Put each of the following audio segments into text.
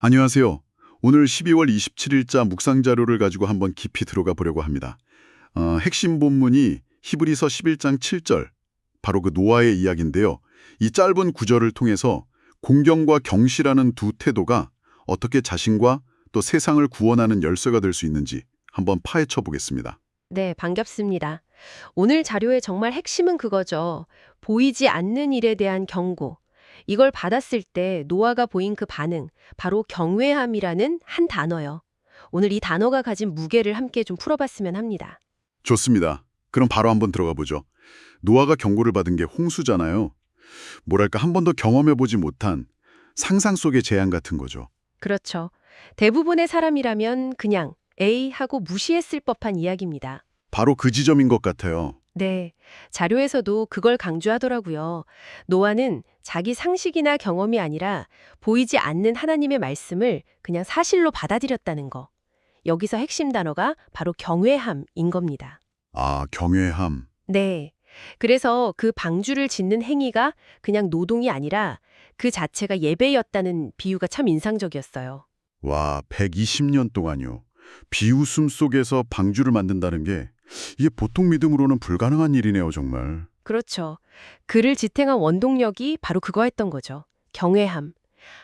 안녕하세요. 오늘 12월 27일자 묵상 자료를 가지고 한번 깊이 들어가 보려고 합니다. 어, 핵심 본문이 히브리서 11장 7절, 바로 그 노아의 이야기인데요. 이 짧은 구절을 통해서 공경과 경시라는 두 태도가 어떻게 자신과 또 세상을 구원하는 열쇠가 될 수 있는지 한번 파헤쳐 보겠습니다. 네, 반갑습니다. 오늘 자료의 정말 핵심은 그거죠. 보이지 않는 일에 대한 경고. 이걸 받았을 때 노아가 보인 그 반응, 바로 경외함이라는 한 단어요. 오늘 이 단어가 가진 무게를 함께 좀 풀어봤으면 합니다. 좋습니다. 그럼 바로 한번 들어가 보죠. 노아가 경고를 받은 게 홍수잖아요. 뭐랄까 한 번도 경험해보지 못한 상상 속의 재앙 같은 거죠. 그렇죠. 대부분의 사람이라면 그냥 에이 하고 무시했을 법한 이야기입니다. 바로 그 지점인 것 같아요. 네, 자료에서도 그걸 강조하더라고요. 노아는 자기 상식이나 경험이 아니라 보이지 않는 하나님의 말씀을 그냥 사실로 받아들였다는 거. 여기서 핵심 단어가 바로 경외함인 겁니다. 아, 경외함. 네. 그래서 그 방주를 짓는 행위가 그냥 노동이 아니라 그 자체가 예배였다는 비유가 참 인상적이었어요. 와, 120년 동안요. 비웃음 속에서 방주를 만든다는 게 이게 보통 믿음으로는 불가능한 일이네요, 정말. 그렇죠. 그를 지탱한 원동력이 바로 그거였던 거죠. 경외함.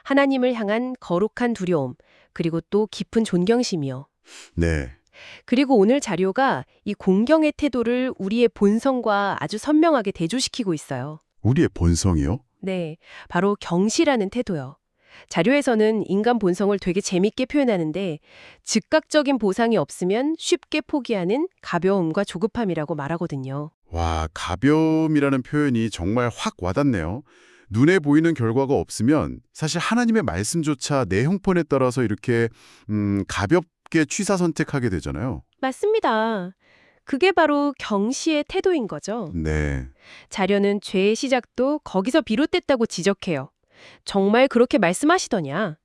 하나님을 향한 거룩한 두려움, 그리고 또 깊은 존경심이요. 네. 그리고 오늘 자료가 이 공경의 태도를 우리의 본성과 아주 선명하게 대조시키고 있어요. 우리의 본성이요? 네, 바로 경시라는 태도요. 자료에서는 인간 본성을 되게 재밌게 표현하는데 즉각적인 보상이 없으면 쉽게 포기하는 가벼움과 조급함이라고 말하거든요. 와, 가벼움이라는 표현이 정말 확 와닿네요. 눈에 보이는 결과가 없으면 사실 하나님의 말씀조차 내 형편에 따라서 이렇게 음, 가볍게 취사 선택하게 되잖아요. 맞습니다. 그게 바로 경시의 태도인 거죠. 네. 자료는 죄의 시작도 거기서 비롯됐다고 지적해요. 정말 그렇게 말씀하시더냐?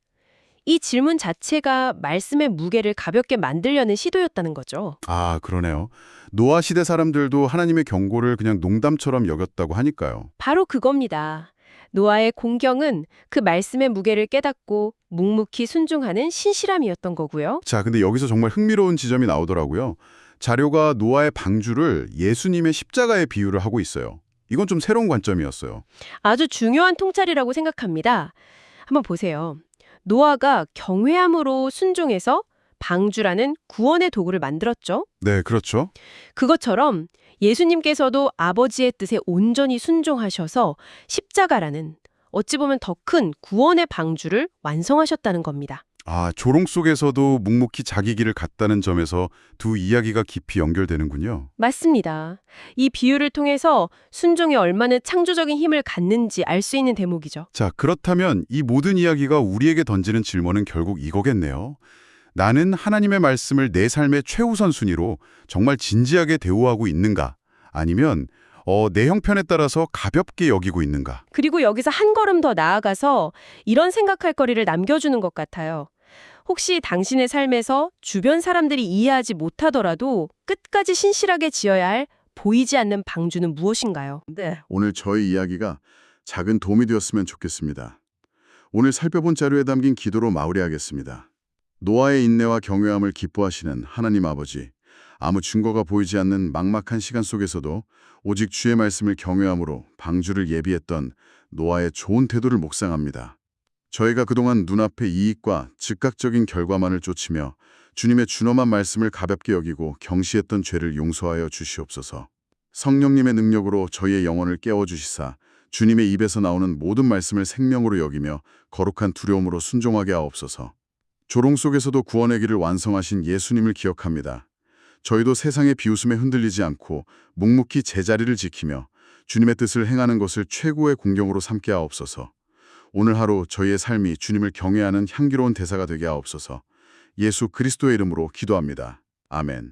이 질문 자체가 말씀의 무게를 가볍게 만들려는 시도였다는 거죠. 아, 그러네요. 노아 시대 사람들도 하나님의 경고를 그냥 농담처럼 여겼다고 하니까요. 바로 그겁니다. 노아의 공경은 그 말씀의 무게를 깨닫고 묵묵히 순종하는 신실함이었던 거고요. 자, 근데 여기서 정말 흥미로운 지점이 나오더라고요. 자료가 노아의 방주를 예수님의 십자가에 비유를 하고 있어요. 이건 좀 새로운 관점이었어요. 아주 중요한 통찰이라고 생각합니다. 한번 보세요. 노아가 경외함으로 순종해서 방주라는 구원의 도구를 만들었죠. 네, 그렇죠. 그것처럼 예수님께서도 아버지의 뜻에 온전히 순종하셔서 십자가라는 어찌 보면 더 큰 구원의 방주를 완성하셨다는 겁니다. 아, 조롱 속에서도 묵묵히 자기 길을 갔다는 점에서 두 이야기가 깊이 연결되는군요. 맞습니다. 이 비유를 통해서 순종이 얼마나 창조적인 힘을 갖는지 알 수 있는 대목이죠. 자, 그렇다면 이 모든 이야기가 우리에게 던지는 질문은 결국 이거겠네요. 나는 하나님의 말씀을 내 삶의 최우선 순위로 정말 진지하게 대우하고 있는가? 아니면 어, 내 형편에 따라서 가볍게 여기고 있는가? 그리고 여기서 한 걸음 더 나아가서 이런 생각할 거리를 남겨주는 것 같아요. 혹시 당신의 삶에서 주변 사람들이 이해하지 못하더라도 끝까지 신실하게 지어야 할 보이지 않는 방주는 무엇인가요? 네. 오늘 저의 이야기가 작은 도움이 되었으면 좋겠습니다. 오늘 살펴본 자료에 담긴 기도로 마무리하겠습니다. 노아의 인내와 경외함을 기뻐하시는 하나님 아버지, 아무 증거가 보이지 않는 막막한 시간 속에서도 오직 주의 말씀을 경외함으로 방주를 예비했던 노아의 좋은 태도를 묵상합니다. 저희가 그동안 눈앞의 이익과 즉각적인 결과만을 쫓으며 주님의 준엄한 말씀을 가볍게 여기고 경시했던 죄를 용서하여 주시옵소서. 성령님의 능력으로 저희의 영혼을 깨워주시사 주님의 입에서 나오는 모든 말씀을 생명으로 여기며 거룩한 두려움으로 순종하게 하옵소서. 조롱 속에서도 구원의 길을 완성하신 예수님을 기억합니다. 저희도 세상의 비웃음에 흔들리지 않고 묵묵히 제자리를 지키며 주님의 뜻을 행하는 것을 최고의 공경으로 삼게 하옵소서. 오늘 하루 저희의 삶이 주님을 경외하는 향기로운 대사가 되게 하옵소서. 예수 그리스도의 이름으로 기도합니다. 아멘.